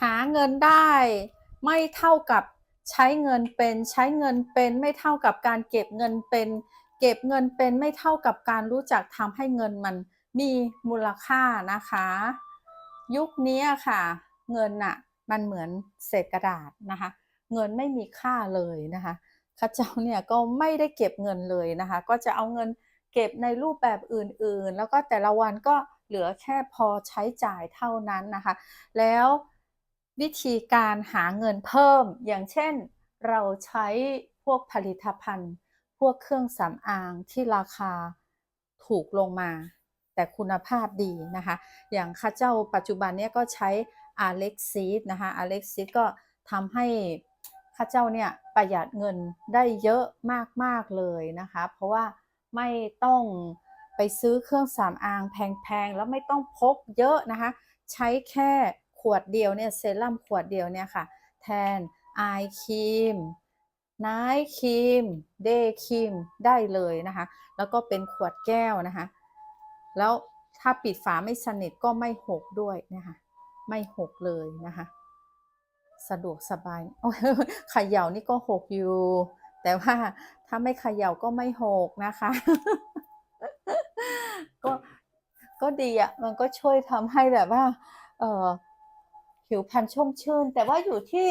หาเงินได้ ไม่เท่ากับใช้เงินเป็น ใช้เงินเป็น ไม่เท่ากับการเก็บเงินเป็น เก็บเงินเป็นไม่เท่ากับการรู้จักทำให้เงินมันมีมูลค่านะคะ ยุคนี้ค่ะ เงินน่ะมันเหมือนเศษกระดาษนะคะ เงินไม่มีค่าเลยนะคะข้าเจ้าเนี่ยก็ไม่ได้เก็บเงินเลยนะคะ ก็จะเอาเงินเก็บในรูปแบบอื่นๆ แล้วก็แต่ละวันก็เหลือแค่พอใช้จ่ายเท่านั้นนะคะ แล้ว วิธีการหาเงินเพิ่ม อย่างเช่น เราใช้พวกผลิตภัณฑ์ พวกเครื่องสำอางที่ราคาถูกลงมา แต่คุณภาพดีนะคะ อย่างข้าเจ้าปัจจุบันเนี้ยก็ใช้อาเล็กซีนะคะอาเล็กซีก็ทำให้ข้าเจ้าเนี่ยประหยัดเงินได้เยอะมาก ๆ เลยนะคะ เพราะว่าไม่ต้องไปซื้อเครื่องสำอางแพง ๆ แล้วไม่ต้องพกเยอะนะคะ ใช้แค่ วดเดียวเนี่ยเซรั่มขวดเดียวเนี่ยค่ะ แทนไอครีมไนท์ครีมเดย์ครีมได้เลยนะคะ แล้วก็เป็นขวดแก้วนะคะ แล้วถ้าปิดฝาไม่สนิทก็ไม่หกด้วยนะคะ ไม่หกเลยนะคะ สะดวกสบายโอ้ยเขย่านี่ก็หกอยู่ แต่ว่าถ้าไม่เขย่าก็ไม่หกนะคะ ก็ก็ดีอะ มันก็ช่วยทำให้แบบว่า เอ่อ ผิวพรรณชุ่มชื่น แต่ว่าอยู่ที่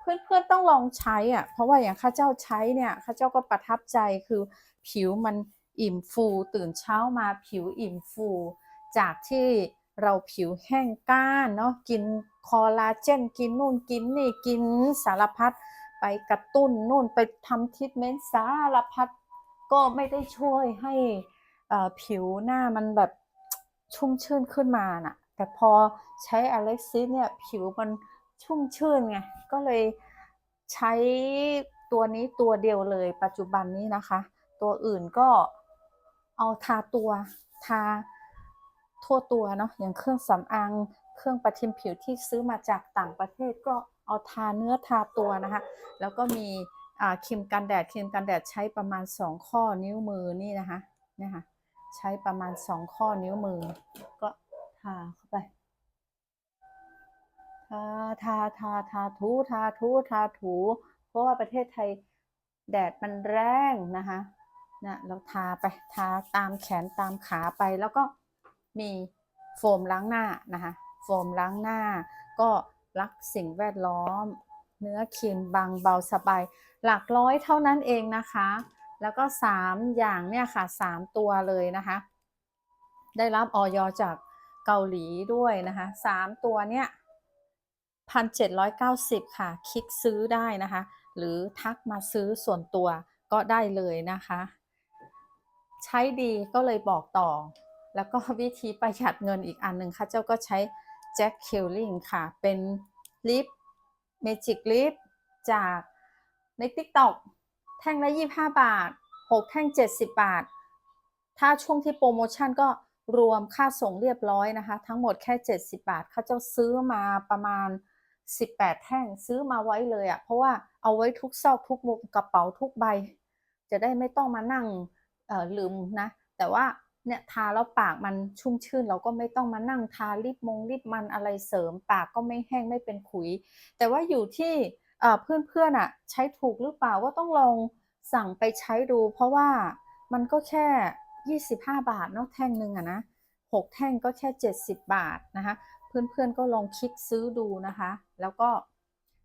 เพื่อนๆต้องลองใช้อะเพราะว่าอย่างข้าเจ้าใช้เนี่ยข้าเจ้าก็ประทับใจคือผิวมันอิ่มฟูตื่นเช้ามาผิวอิ่มฟู จากที่เราผิวแห้งก้านเนาะกินคอลลาเจนกินนู่นกินนี่กินสารพัดไปกระตุ้นนู่นไปทำทรีทเมนต์สารพัดก็ไม่ได้ช่วยให้อ่อผิวหน้ามันแบบชุ่มชื่นขึ้นมาน่ะ แต่พอใช้อเล็กซิสเนี่ยผิวมันชุ่มชื่นไง ก็เลยใช้ตัวนี้ตัวเดียวเลยปัจจุบันนี้นะคะ ตัวอื่นก็เอาทาตัวทาทั่วตัวเนาะอย่างเครื่องสำอางเครื่องประทิมผิวที่ซื้อมาจากต่างประเทศก็เอาทาเนื้อทาตัวนะคะ แล้วก็มีอ่าครีมกันแดดครีมกันแดดใช้ประมาณ 2 ข้อนิ้วมือนี่นะคะเนี่ยค่ะใช้ประมาณ 2 ข้อนิ้วมือก็ ทาเข้าไป ทาทาทาทาถูทาถูทาถู เพราะว่าประเทศไทยแดดมันแรงนะคะนะเราทาไปทาตามแขนตามขาไปแล้วก็มีโฟมล้างหน้านะคะโฟมล้างหน้า ก็รักสิ่งแวดล้อม เนื้อครีมบางเบาสบาย หลักร้อยเท่านั้นเองนะคะ แล้วก็ 3 อย่างเนี่ยค่ะ 3 ตัวเลยนะคะ ได้รับออยจาก เกาหลีด้วยนะคะ3ตัวเนี่ย1,790ค่ะ คลิกซื้อได้นะคะ หรือทักมาซื้อส่วนตัวก็ได้เลยนะคะ ใช้ดีก็เลยบอกต่อ แล้วก็วิธีประหยัดเงินอีกอันหนึ่งค่ะ เจ้าก็ใช้แจ็คคิลลิงค่ะ เป็นลิปเมจิกลิปจากใน TikTok แท่งละ 25 บาท 6 แท่ง 70 บาท ถ้าช่วงที่โปรโมชั่นก็ รวมค่าส่งเรียบร้อยนะคะ ทั้งหมดแค่ 70 บาทเขาเจ้าซื้อมาประมาณ 18 แท่งซื้อมาไว้เลยอะ่ะเพราะว่าเอาไว้ทุกซอกทุกมุมกระเป๋าทุกใบ จะได้ไม่ต้องมานั่งเออลืมนะ แต่ว่าเนี่ยทาแล้วปากมันชุ่มชื่น เราก็ไม่ต้องมานั่งทาลิปมงลิปมันอะไรเสริม ปากก็ไม่แห้งไม่เป็นขุย แต่ว่าอยู่ที่เอ่อเพื่อนๆอะใช้ถูกหรือเปล่าก็ต้องลองสั่งไปใช้ดู เพราะว่ามันก็แค่ 25 บาทเนาะแท่งหนึ่งอะนะหกแท่งก็แค่ 70 บาทนะคะ เพื่อนๆก็ลองคลิกซื้อดูนะคะ แล้วก็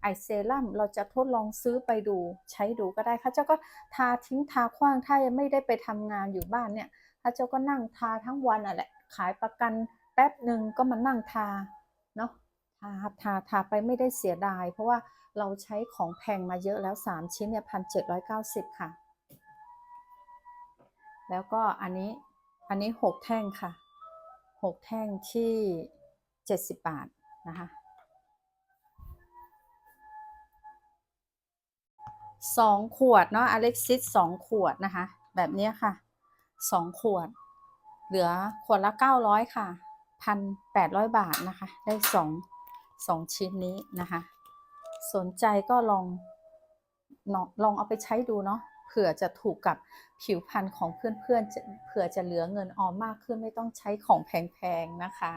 ไอเซรั่มเราจะทดลองซื้อไปดูใช้ดูก็ได้ค่ะเจ้าก็ทาทิ้งทาขว้างถ้ายังไม่ได้ไปทำงานอยู่บ้านเนี่ยถ้าเจ้าก็นั่งทาทั้งวันอะแหละ ขายประกันแป๊บหนึ่งก็มานั่งทาเนาะทาทาทาไปไม่ได้เสียดาย เพราะว่าเราใช้ของแพงมาเยอะแล้ว 3 ชิ้นเนี่ยพันเจ็ดร้อยเก้าสิบค่ะ แล้วก็อันนี้อันนี้6แท่งค่ะ6แท่งที่70บาทนะคะสองขวดเนาะอเล็กซิสสองขวดนะคะ แบบนี้ค่ะสองขวด เหลือขวดละ900ค่ะ1,800บาทนะคะ ได้สองสองชิ้นนี้นะคะ สนใจก็ลองลองเอาไปใช้ดูเนาะ ผื่อจะถูกกับผิวพรรณของเพื่อนๆเผื่อจะเหลือเงินออมมากขึ้นไม่ต้องใช้ของแพงๆนะคะ